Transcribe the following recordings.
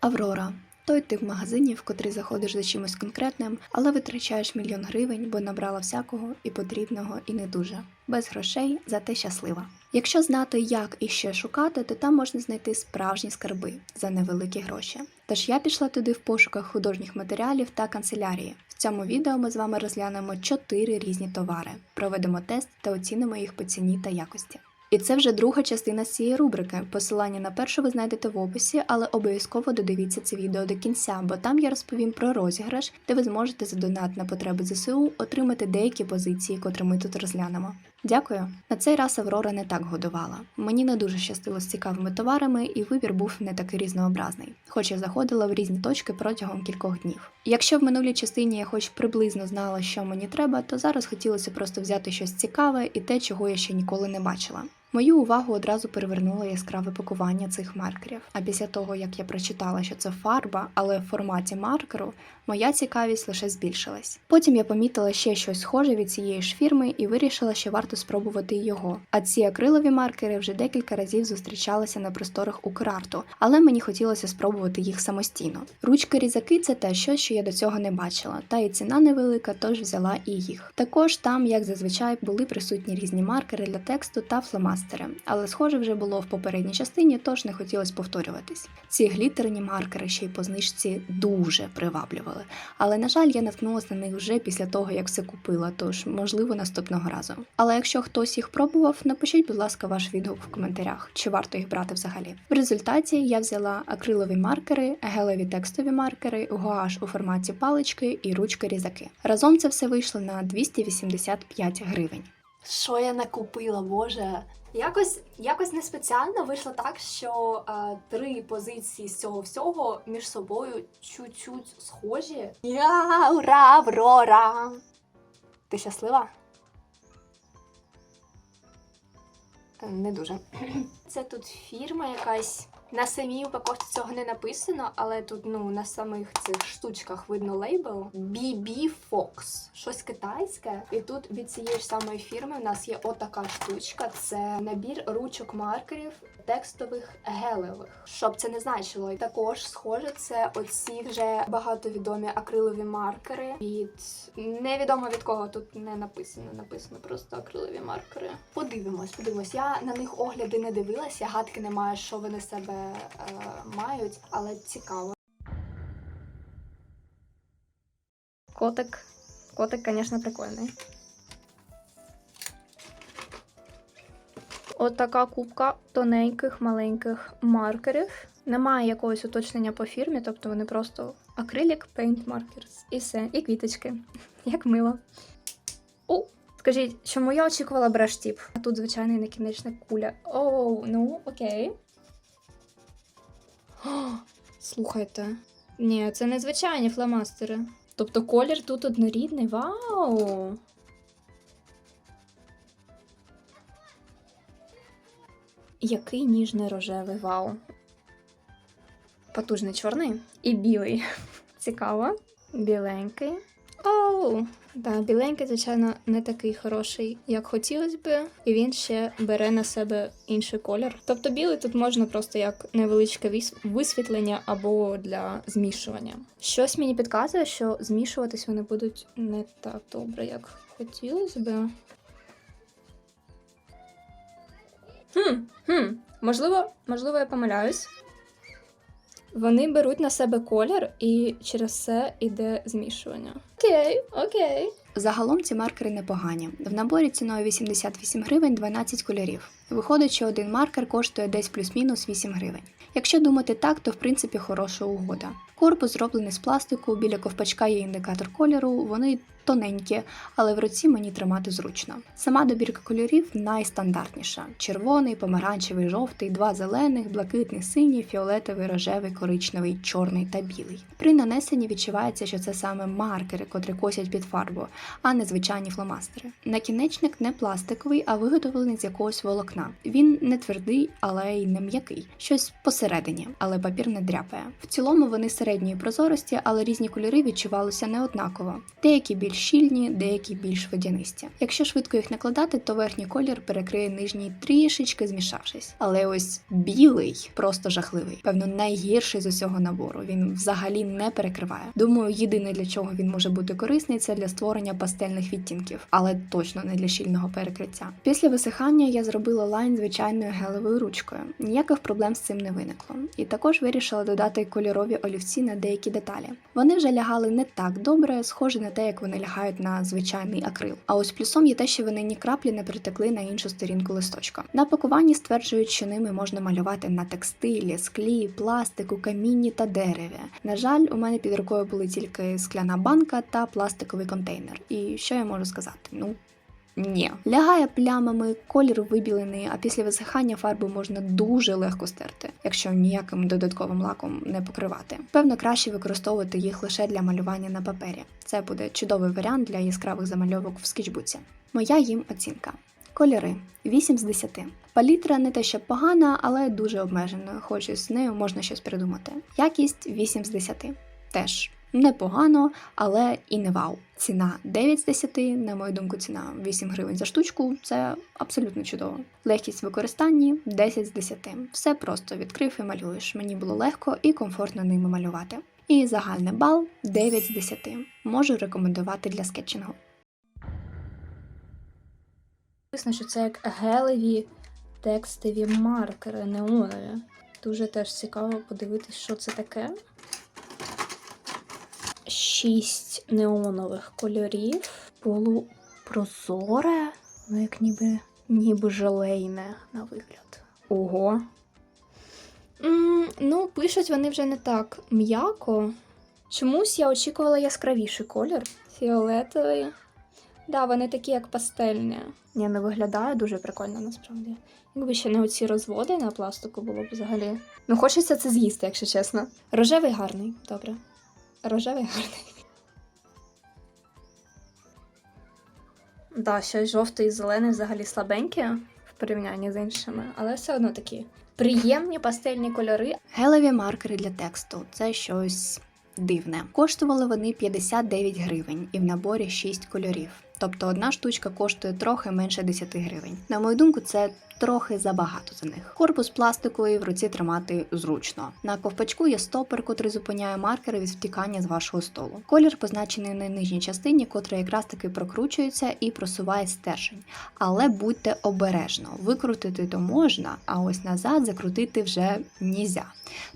Аврора. Той тип магазинів, в котрий заходиш за чимось конкретним, але витрачаєш мільйон гривень, бо набрала всякого і потрібного, і не дуже. Без грошей, зате щаслива. Якщо знати, як і що шукати, то там можна знайти справжні скарби за невеликі гроші. Тож я пішла туди в пошуках художніх матеріалів та канцелярії. В цьому відео ми з вами розглянемо чотири різні товари, проведемо тест та оцінимо їх по ціні та якості. І це вже друга частина цієї рубрики. Посилання на першу ви знайдете в описі, але обов'язково додивіться це відео до кінця, бо там я розповім про розіграш, де ви зможете за донат на потреби ЗСУ отримати деякі позиції, котрі ми тут розглянемо. Дякую. На цей раз Аврора не так годувала. Мені не дуже щастило з цікавими товарами, і вибір був не такий різнообразний, хоч я заходила в різні точки протягом кількох днів. Якщо в минулій частині я хоч приблизно знала, що мені треба, то зараз хотілося просто взяти щось цікаве і те, чого я ще ніколи не бачила. Мою увагу одразу перевернуло яскраве пакування цих маркерів. А після того, як я прочитала, що це фарба, але в форматі маркеру, моя цікавість лише збільшилась. Потім я помітила ще щось схоже від цієї ж фірми і вирішила, що варто спробувати його. А ці акрилові маркери вже декілька разів зустрічалися на просторах Украрту, але мені хотілося спробувати їх самостійно. Ручки різаки це те щось, що я до цього не бачила, та і ціна невелика, тож взяла і їх. Також там, як зазвичай, були присутні різні маркери для тексту та фломастери, але схоже вже було в попередній частині, тож не хотілося повторюватись. Ці глітерні маркери ще й по знижці дуже приваблювали, але на жаль, я наткнулася на них вже після того, як все купила, тож можливо наступного разу. Але якщо хтось їх пробував, напишіть, будь ласка, ваш відгук в коментарях, чи варто їх брати взагалі. В результаті я взяла акрилові маркери, гелеві текстові маркери, гуаш у форматі палички і ручки різаки. Разом це все вийшло на 285 гривень. Що я накупила, боже? Якось, якось не спеціально вийшло так, що е, три позиції з цього всього між собою чуть-чуть схожі. Я ура, Аврора! Ти щаслива? Не дуже. Це тут фірма якась. На самій упаковці цього не написано, але тут ну на самих цих штучках видно лейбл BB Fox. Щось китайське. І тут від цієї ж самої фірми в нас є отака штучка. Це набір ручок маркерів текстових гелевих. Щоб це не значило. Також схоже, це оці вже багатовідомі акрилові маркери від невідомо від кого тут не написано. Написано просто акрилові маркери. Подивимось, подивимось. Я на них огляди не дивилася, гадки не маю, що вони себе мають, але цікаво. Котик. Котик, звісно, прикольний. От така кубка тоненьких маленьких маркерів. Немає якогось уточнення по фірмі, тобто вони просто акрилік Paint Markers. І все, і квіточки. Як мило. О, скажіть, чому я очікувала брештіп? А тут звичайний накінечна куля. Оу, ну окей. О, слухайте. Ні, це не звичайні фломастери. Тобто колір тут однорідний. Вау! Який ніжний рожевий, вау. Потужний чорний і білий. Цікаво. Біленький. Оу! Да, біленький, звичайно, не такий хороший, як хотілося би, і він ще бере на себе інший колір. Тобто білий тут можна просто як невеличке висвітлення або для змішування. Щось мені підказує, що змішуватись вони будуть не так добре, як хотілося би. Хм, хм, можливо, можливо, я помиляюсь. Вони беруть на себе колір, і через це йде змішування. Окей, окей. Загалом ці маркери непогані. В наборі ціною 88 гривень 12 кольорів. Виходить, що один маркер коштує десь плюс-мінус 8 гривень. Якщо думати так, то в принципі хороша угода. Корпус зроблений з пластику, біля ковпачка є індикатор кольору, вони тоненькі, але в руці мені тримати зручно. Сама добірка кольорів найстандартніша: червоний, помаранчевий, жовтий, два зелених, блакитний, синій, фіолетовий, рожевий, коричневий, чорний та білий. При нанесенні відчувається, що це саме маркери котрі косять під фарбу, а не звичайні фломастери. Накінечник не пластиковий, а виготовлений з якогось волокна. Він не твердий, але й не м'який, щось посередині, але папір не дряпає. В цілому вони середньої прозорості, але різні кольори відчувалися неоднаково. Деякі більш щільні, деякі більш водянисті. Якщо швидко їх накладати, то верхній колір перекриє нижній трішечки змішавшись. Але ось білий просто жахливий. Певно, найгірший з усього набору. Він взагалі не перекриває. Думаю, єдине для чого він може бути корисний, це для створення пастельних відтінків, але точно не для щільного перекриття. Після висихання я зробила лайн звичайною гелевою ручкою. Ніяких проблем з цим не виникло. І також вирішила додати кольорові олівці на деякі деталі. Вони вже лягали не так добре, схоже на те, як вони лягають на звичайний акрил. А ось плюсом є те, що вони ні краплі не притекли на іншу сторінку листочка. На пакуванні стверджують, що ними можна малювати на текстилі, склі, пластику, камінні та дереві. На жаль, у мене під рукою були тільки скляна банка та пластиковий контейнер. І що я можу сказати? Ну. Ні, лягає плямами, колір вибілений, а після висихання фарбу можна дуже легко стерти, якщо ніяким додатковим лаком не покривати. Певно, краще використовувати їх лише для малювання на папері. Це буде чудовий варіант для яскравих замальовок в скетчбуці. Моя їм оцінка. Кольори 8 з 10. Палітра не те, що погана, але дуже обмежена, хоч із нею можна щось придумати. Якість 8 з 10. Теж непогано, але і не вау. Ціна 9 з 10, на мою думку, ціна 8 гривень за штучку. Це абсолютно чудово. Легкість в використанні 10 з 10. Все просто відкрив і малюєш. Мені було легко і комфортно ними малювати. І загальний бал 9 з 10. Можу рекомендувати для скетчингу. Написано, що це як гелеві текстові маркери неонові. Дуже теж цікаво подивитись, що це таке. Шість неонових кольорів. Полупрозоре, ну як ніби, ніби желейне на вигляд. Ого. м ну, пишуть вони вже не так м'яко. Чомусь я очікувала яскравіший колір. Фіолетовий. Да, вони такі, як пастельні. Ні, не виглядає дуже прикольно насправді. Якби ще не оці розводи на пластику було б взагалі. Ну, хочеться це з'їсти, якщо чесно. Рожевий гарний, добре. Рожевий гарний. Да, щось жовтий і зелений взагалі слабенькі в порівнянні з іншими, але все одно такі приємні пастельні кольори. Гелеві маркери для тексту це щось дивне. Коштували вони 59 гривень і в наборі 6 кольорів. Тобто одна штучка коштує трохи менше 10 гривень. На мою думку, це трохи забагато за них. Корпус пластиковий в руці тримати зручно. На ковпачку є стопер, котрий зупиняє маркери від втікання з вашого столу. Колір позначений на нижній частині, котра якраз таки прокручується і просуває стержень. Але будьте обережно, викрутити то можна, а ось назад закрутити вже нізя.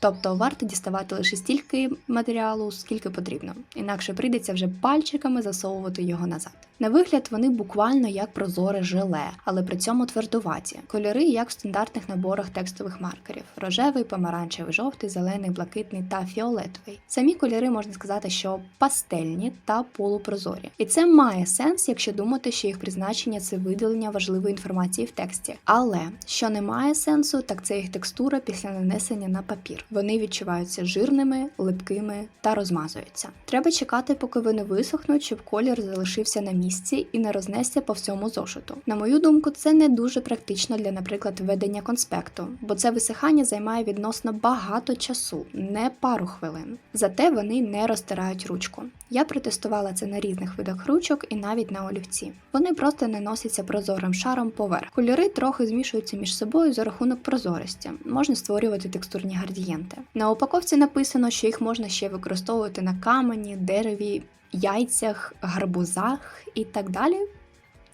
Тобто варто діставати лише стільки матеріалу, скільки потрібно, інакше прийдеться вже пальчиками засовувати його назад. На вигляд вони буквально як прозоре желе, але при цьому твердуваті. Кольори як в стандартних наборах текстових маркерів: рожевий, помаранчевий, жовтий, зелений, блакитний та фіолетовий. Самі кольори можна сказати, що пастельні та полупрозорі. І це має сенс, якщо думати, що їх призначення це видалення важливої інформації в тексті. Але що не має сенсу, так це їх текстура після нанесення на папір. Вони відчуваються жирними, липкими та розмазуються. Треба чекати, поки вони висохнуть, щоб колір залишився на місці і не рознесся по всьому зошиту. На мою думку, це не дуже практично для, наприклад, ведення конспекту, бо це висихання займає відносно багато часу, не пару хвилин. Зате вони не розтирають ручку. Я протестувала це на різних видах ручок і навіть на олівці. Вони просто не носяться прозорим шаром поверх. Кольори трохи змішуються між собою за рахунок прозорості. Можна створювати текстурні градієнти. На упаковці написано, що їх можна ще використовувати на камені, дереві, яйцях, гарбузах і так далі.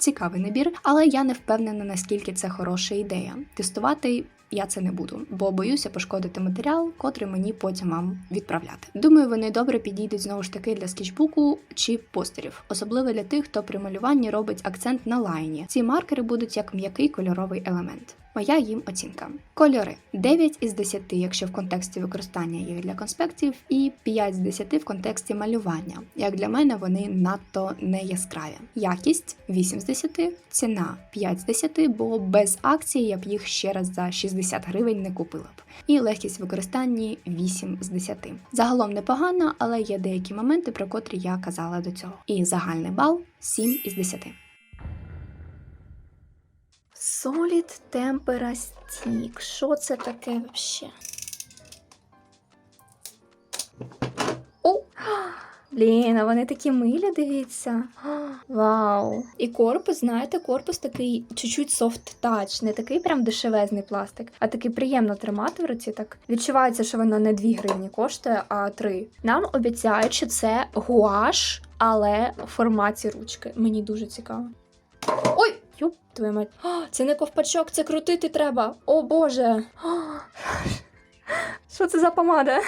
Цікавий набір, але я не впевнена, наскільки це хороша ідея. Тестувати я це не буду, бо боюся пошкодити матеріал, котрий мені потім вам відправляти. Думаю, вони добре підійдуть знову ж таки для скетчбуку чи постерів, особливо для тих, хто при малюванні робить акцент на лайні. Ці маркери будуть як м'який кольоровий елемент. Моя їм оцінка. Кольори 9 із 10, якщо в контексті використання їх для конспектів, і 5 з 10 в контексті малювання. Як для мене, вони надто не яскраві. Якість 8 з 10, ціна 5 з 10, бо без акції я б їх ще раз за 60 гривень не купила б. І легкість в використанні 8 з 10. Загалом непогано, але є деякі моменти, про котрі я казала до цього. І загальний бал 7 із 10. Solid Tempera Stick. Що це таке взагалі? О! Блін, а вони такі милі, дивіться. Вау. І корпус, знаєте, корпус такий чуть-чуть touch, не такий прям дешевезний пластик, а такий приємно тримати в руці. Так відчувається, що воно не 2 гривні коштує, а 3. Нам обіцяють, що це гуаш, але в форматі ручки. Mені дуже цікаво. Ой! Юп, твою мать. А, це не ковпачок, це крутити треба. О Боже. А, Що це за помада?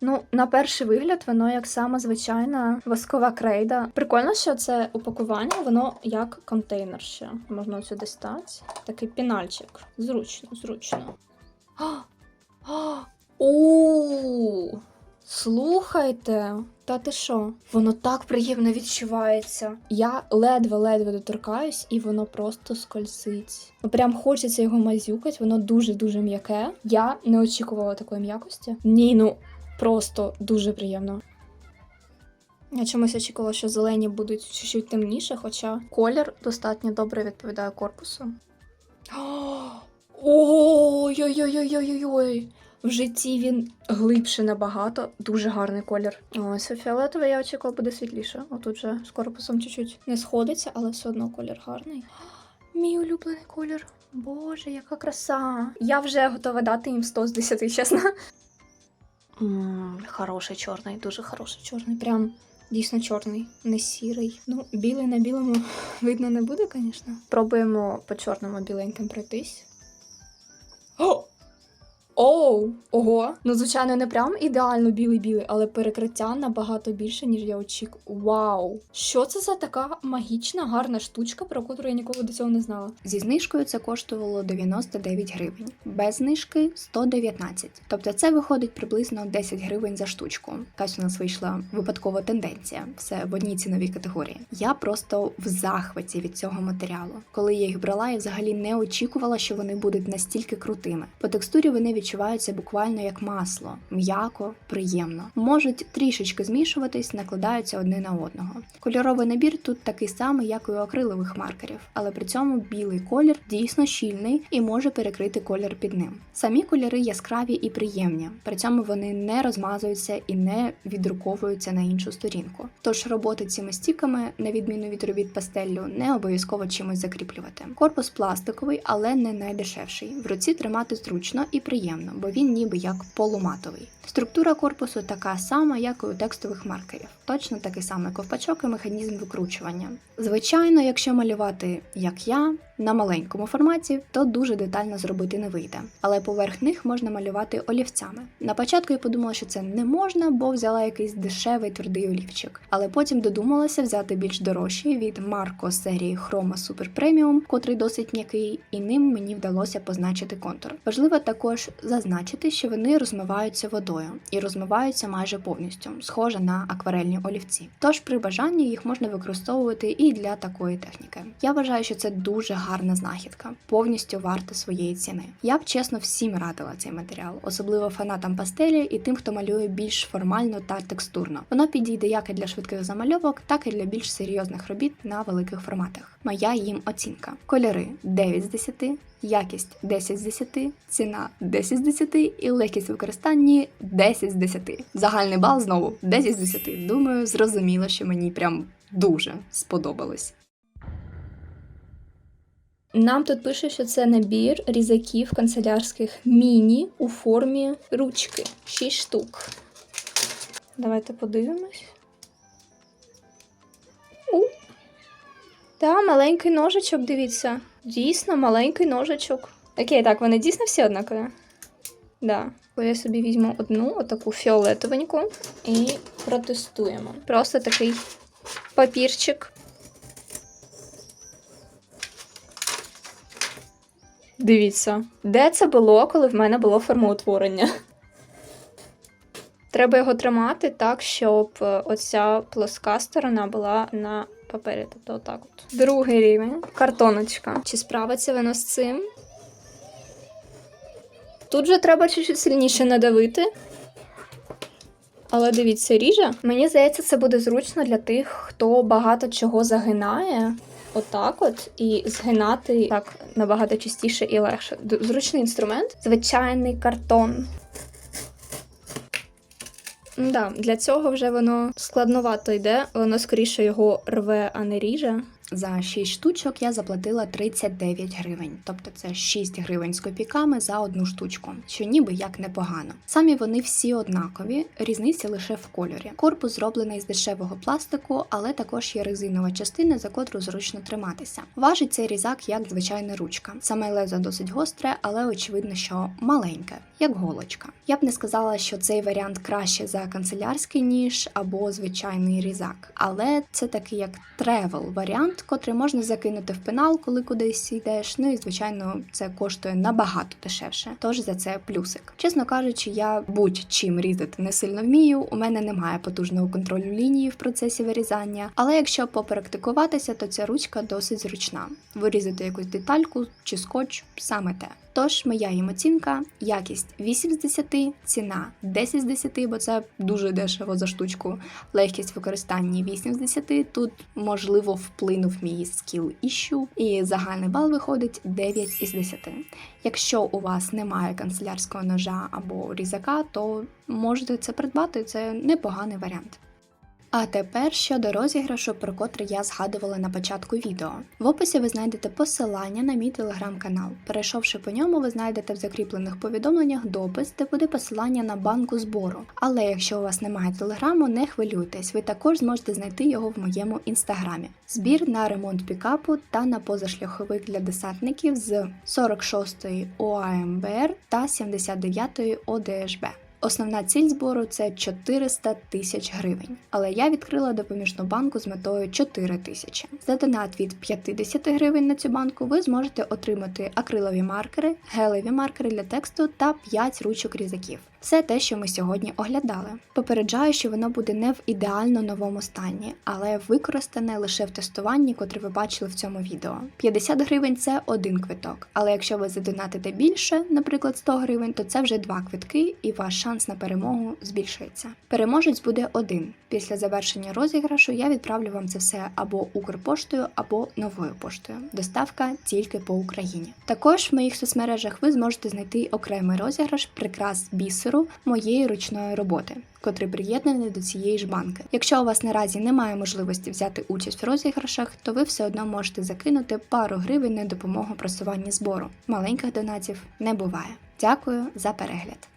Ну, на перший вигляд, воно як сама звичайна воскова крейда. Прикольно, що це упакування, воно як контейнер ще. Можна сюди стати. Такий пінальчик. Зручно, зручно. А, У, слухайте. Та ти що? Воно так приємно відчувається. Я ледве-ледве доторкаюсь, і воно просто скользить. Ну, Прям хочеться його мазюкать, воно дуже-дуже м'яке. Я не очікувала такої м'якості. Ні, ну просто дуже приємно. Я чомусь очікувала, що зелені будуть чуть-чуть темніше, хоча колір достатньо добре відповідає корпусу. Ой-ой-ой-ой-ой-ой-ой. В житті він глибше набагато, дуже гарний колір. Ось фіолетове я очікувала буде світліше. Отут же з корпусом чуть-чуть не сходиться, але все одно колір гарний. Мій улюблений колір. Боже, яка краса. Я вже готова дати їм 100 з 10, чесно. Ммм, хороший чорний, дуже хороший чорний. Прям дійсно чорний, не сірий. Ну, білий на білому видно не буде, звісно. Пробуємо по чорному біленьким пройтись. О! Оу, ого. Ну, звичайно, не прям ідеально білий-білий, але перекриття набагато більше, ніж я очікувала. Вау! Що це за така магічна, гарна штучка, про яку я ніколи до цього не знала? Зі знижкою це коштувало 99 гривень, без знижки 119. Тобто це виходить приблизно 10 гривень за штучку. Якась у нас вийшла випадкова тенденція, все в одній ціновій категорії. Я просто в захваті від цього матеріалу. Коли я їх брала, я взагалі не очікувала, що вони будуть настільки крутими. По текстурі вони відчуваються буквально як масло, м'яко, приємно. Можуть трішечки змішуватись, накладаються одне на одного. Кольоровий набір тут такий самий, як і у акрилових маркерів, але при цьому білий колір дійсно щільний і може перекрити колір під ним. Самі кольори яскраві і приємні, при цьому вони не розмазуються і не віддруковуються на іншу сторінку. Тож роботи цими стіками, на відміну від робіт пастеллю, не обов'язково чимось закріплювати. Корпус пластиковий, але не найдешевший. В руці тримати зручно і приємно, бо він ніби як полуматовий. Структура корпусу така сама, як і у текстових маркерів. Точно такий самий ковпачок і механізм викручування. Звичайно, якщо малювати як я на маленькому форматі, то дуже детально зробити не вийде. Але поверх них можна малювати олівцями. На початку я подумала, що це не можна, бо взяла якийсь дешевий твердий олівчик. Але потім додумалася взяти більш дорожчий від Марко серії Chroma Super Premium, котрий досить м'який, і ним мені вдалося позначити контур. Важливо також зазначити, що вони розмиваються водою і розмиваються майже повністю, схоже на акварельні олівці. Тож при бажанні їх можна використовувати і для такої техніки. Я вважаю, що це дуже гарна знахідка, повністю варта своєї ціни. Я б чесно всім радила цей матеріал, особливо фанатам пастелі і тим, хто малює більш формально та текстурно. Воно підійде як і для швидких замальовок, так і для більш серйозних робіт на великих форматах. Моя їм оцінка: кольори 9 з 10, якість 10 з 10, ціна 10 з 10 і легкість використання 10 з 10. Загальний бал знову 10 з 10. Думаю, зрозуміло, що мені прям дуже сподобалось. Нам тут пише, що це набір різаків канцелярських міні у формі ручки. 6 штук. Давайте подивимось. У. Та, маленький ножичок, дивіться. Дійсно, маленький ножичок. Окей, так, вони дійсно всі однакові? Да. Я собі візьму одну, отаку фіолетовеньку, і протестуємо. Просто такий папірчик Дивіться, де це було, коли в мене було формоутворення? Треба його тримати так, щоб е, оця плоска сторона була на папері. Тобто отак от. Другий рівень. Картоночка. Чи справиться воно з цим? Тут же треба чуть-чуть сильніше надавити. Але дивіться, ріже. Мені здається, це буде зручно для тих, хто багато чого загинає. Отак от, і згинати так набагато частіше і легше. Зручний інструмент. Звичайний картон. Да, для цього вже воно складновато йде, воно скоріше його рве, а не ріже. За 6 штучок я заплатила 39 гривень, тобто це 6 гривень з копійками за одну штучку, що ніби як непогано. Самі вони всі однакові, різниця лише в кольорі. Корпус зроблений з дешевого пластику, але також є резинова частина, за котру зручно триматися. Важить цей різак як звичайна ручка. Саме лезо досить гостре, але очевидно, що маленьке, як голочка. Я б не сказала, що цей варіант краще за канцелярський ніж або звичайний різак, але це такий як тревел варіант, котрий можна закинути в пенал, коли кудись йдеш. Ну і звичайно, це коштує набагато дешевше. Тож за це плюсик. Чесно кажучи, я будь-чим різати не сильно вмію. У мене немає потужного контролю лінії в процесі вирізання. Але якщо попрактикуватися, то ця ручка досить зручна. Вирізати якусь детальку чи скотч саме те. Тож моя їм оцінка, якість 8 з 10, ціна 10 з 10, бо це дуже дешево за штучку. Легкість використання 8 з 10. Тут можливо вплинув мій скіл іщу, і загальний бал виходить 9 із 10. Якщо у вас немає канцелярського ножа або різака, то можете це придбати. Це непоганий варіант. А тепер щодо розіграшу, про котрий я згадувала на початку відео. В описі ви знайдете посилання на мій телеграм-канал. Перейшовши по ньому, ви знайдете в закріплених повідомленнях допис, де буде посилання на банку збору. Але якщо у вас немає телеграму, не хвилюйтесь, ви також зможете знайти його в моєму інстаграмі. Збір на ремонт пікапу та на позашляховик для десантників з 46-ї ОАМБР та 79-ї ОДШБ. Основна ціль збору це 400 тисяч гривень, але я відкрила допоміжну банку з метою 4 тисячі. За донат від 50 гривень на цю банку ви зможете отримати акрилові маркери, гелеві маркери для тексту та 5 ручок різаків. Все те, що ми сьогодні оглядали. Попереджаю, що воно буде не в ідеально новому стані, але використане лише в тестуванні, котре ви бачили в цьому відео. 50 гривень це один квиток, але якщо ви задонатите більше, наприклад 100 гривень, то це вже два квитки, і ваш шанс на перемогу збільшується. Переможець буде один. Після завершення розіграшу я відправлю вам це все або Укрпоштою, або новою поштою. Доставка тільки по Україні. Також в моїх соцмережах ви зможете знайти окремий розіграш прикрас бісеру моєї ручної роботи, котрий приєднаний до цієї ж банки. Якщо у вас наразі немає можливості взяти участь в розіграшах, то ви все одно можете закинути пару гривень на допомогу просуванні збору. Маленьких донатів не буває. Дякую за перегляд.